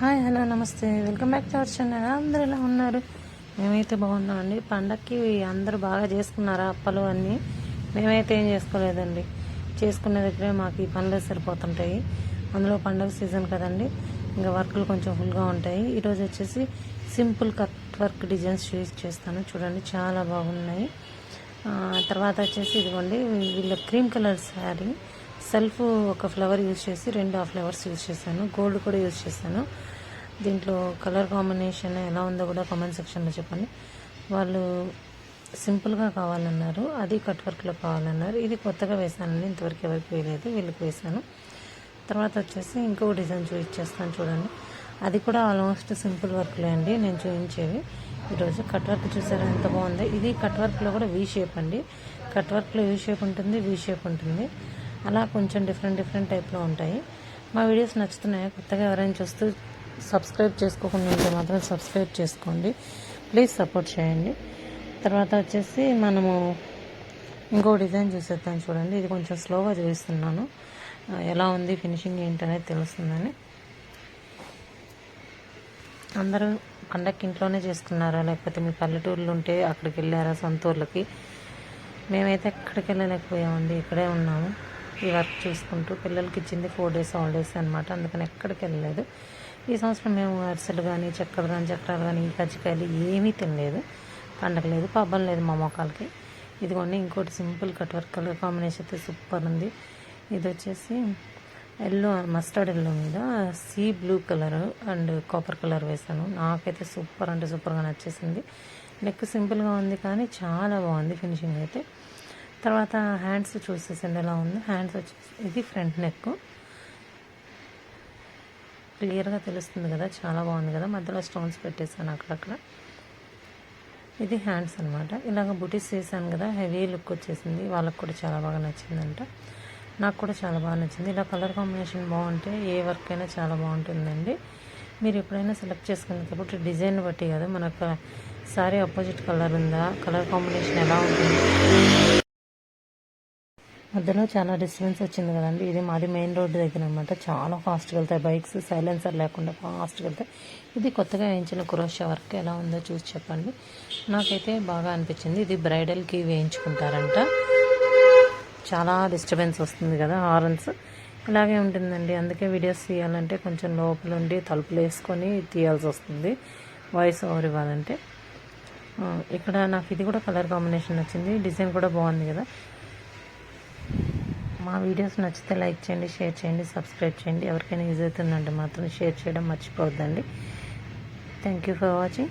Hi hello నమస్తే. Welcome back to our channel. అందరూ ఎలా ఉన్నారు? మేమైతే బాగున్నామండి పండక్కి అందరూ బాగా చేసుకున్నారా అప్పలు అన్నీ? మేమైతే ఏం చేసుకోలేదండి. చేసుకునే దగ్గరే మాకు ఈ పనులు సరిపోతుంటాయి. అందులో పండగ సీజన్ కదండి. ఇంకా వర్క్లు కొంచెం ఫుల్గా ఉంటాయి. ఈరోజు వచ్చేసి simple cut work designs choose చేస్తాను. చూడండి చాలా బాగున్నాయి. తర్వాత వచ్చేసి ఇదిగోండి వీళ్ళ క్రీమ్ కలర్ శారీ. సెల్ఫ్ ఒక ఫ్లవర్ యూజ్ చేసి రెండు ఆ ఫ్లవర్స్ యూజ్ చేశాను. గోల్డ్ కూడా యూజ్ చేశాను. దీంట్లో కలర్ కాంబినేషన్ ఎలా ఉందో కూడా కామెంట్ సెక్షన్లో చెప్పండి. వాళ్ళు సింపుల్గా కావాలన్నారు. అది కట్ వర్క్లో కావాలన్నారు. ఇది కొత్తగా వేసానండి ఇంతవరకు ఎవరికి వేయలేదు. వీళ్ళకి వేసాను తర్వాత వచ్చేసి ఇంకో డిజైన్ చూపించేస్తాను చూడండి. అది కూడా ఆల్మోస్ట్ సింపుల్ వర్క్లే అండి. నేను చూపించేవి. ఈరోజు కట్ వర్క్ చూసారా? ఎంత బాగుంది. ఇది కట్ వర్క్లో కూడా వీ షేప్ అండి. కట్ వర్క్లో వీ షేప్ ఉంటుంది వీ షేప్ ఉంటుంది. అలా కొంచెం డిఫరెంట్ డిఫరెంట్ టైప్లో ఉంటాయి. మా వీడియోస్ నచ్చుతున్నాయి? కొత్తగా ఎవరైనా చూస్తూ సబ్స్క్రైబ్ చేసుకోకుండా ఉంటే మాత్రం సబ్స్క్రైబ్ చేసుకోండి. ప్లీజ్ సపోర్ట్ చేయండి. తర్వాత వచ్చేసి మనము ఇంకో డిజైన్ చూసేద్దాం చూడండి. ఇది కొంచెం స్లోగా చూపిస్తున్నాను. ఎలా ఉంది ఫినిషింగ్ ఏంటనేది తెలుస్తుందని. అందరూ పండక్కి ఇంట్లోనే చేసుకున్నారా? లేకపోతే మీ పల్లెటూర్లు ఉంటే అక్కడికి వెళ్ళారా? సొంత ఊర్లకి మేమైతే ఎక్కడికి వెళ్ళలేకపోయామండి. ఇక్కడే ఉన్నాము. ఈ వర్క్ చూసుకుంటూ పిల్లలకి ఇచ్చింది ఫోర్ డేస్ హాలిడేస్ అనమాట అందుకని ఎక్కడికి వెళ్ళలేదు. ఈ సంవత్సరం మేము అరిసెలు కానీ చక్కెర కానీ చక్రాలు కానీ ఈ కజ్జికాయలు ఏమీ తినలేదు. పండగ లేదు పబ్బం లేదు మా మొక్కలకి ఇదిగోండి ఇంకోటి simple cut work colour combination అయితే సూపర్ ఉంది. ఇది వచ్చేసి ఎల్లో మస్టర్డ్ ఎల్లో మీద sea blue colour and copper colour వేసాను నాకైతే సూపర్ అంటే సూపర్గా నచ్చేసింది. నెక్ సింపుల్గా ఉంది కానీ చాలా బాగుంది ఫినిషింగ్ అయితే. తర్వాత హ్యాండ్స్ చూసేసింది ఎలా ఉంది? హ్యాండ్స్ వచ్చేసి ఇది ఫ్రంట్ నెక్. క్లియర్గా తెలుస్తుంది కదా చాలా బాగుంది కదా. మధ్యలో స్టోన్స్ పెట్టేసాను అక్కడక్కడ. ఇది హ్యాండ్స్ అనమాట ఇలాగ బుటీస్ చేశాను కదా హెవీ లుక్ వచ్చేసింది. వాళ్ళకు కూడా చాలా బాగా నచ్చిందంట. నాకు కూడా చాలా బాగా నచ్చింది. ఇలా కలర్ కాంబినేషన్ బాగుంటే ఏ వర్క్ అయినా చాలా బాగుంటుందండి. మీరు ఎప్పుడైనా సెలెక్ట్ చేసుకునేటప్పుడు డిజైన్ బట్టి కదా మనకు సారీ ఆపోజిట్ కలర్ ఉందా? కలర్ కాంబినేషన్ ఎలా ఉంటుంది? మధ్యలో చాలా డిస్టర్బెన్స్ వచ్చింది కదండి. ఇది మాది మెయిన్ రోడ్డు దగ్గర అనమాట చాలా ఫాస్ట్గా వెళ్తాయి బైక్స్ సైలెన్సర్ లేకుండా ఫాస్ట్గా వెళ్తాయి. ఇది కొత్తగా వేయించిన కురోషా వర్క్ ఎలా ఉందో చూసి చెప్పండి. నాకైతే బాగా అనిపించింది. ఇది బ్రైడల్కి వేయించుకుంటారంట. చాలా డిస్టర్బెన్స్ వస్తుంది కదా హారన్స్. ఇలాగే ఉంటుందండి. అందుకే వీడియోస్ తీయాలంటే కొంచెం లోపల ఉండి తలుపులు వేసుకొని తీయాల్సి వస్తుంది. వాయిస్ ఓవర్ ఇవ్వాలంటే. ఇక్కడ నాకు ఇది కూడా కలర్ కాంబినేషన్ వచ్చింది డిజైన్ కూడా బాగుంది కదా. మా వీడియోస్ నచ్చితే లైక్ చేయండి షేర్ చేయండి సబ్స్క్రైబ్ చేయండి. ఎవరికైనా యూజ్ అవుతుందంటే మాత్రం షేర్ చేయడం మర్చిపోవద్దండి. Thank you for watching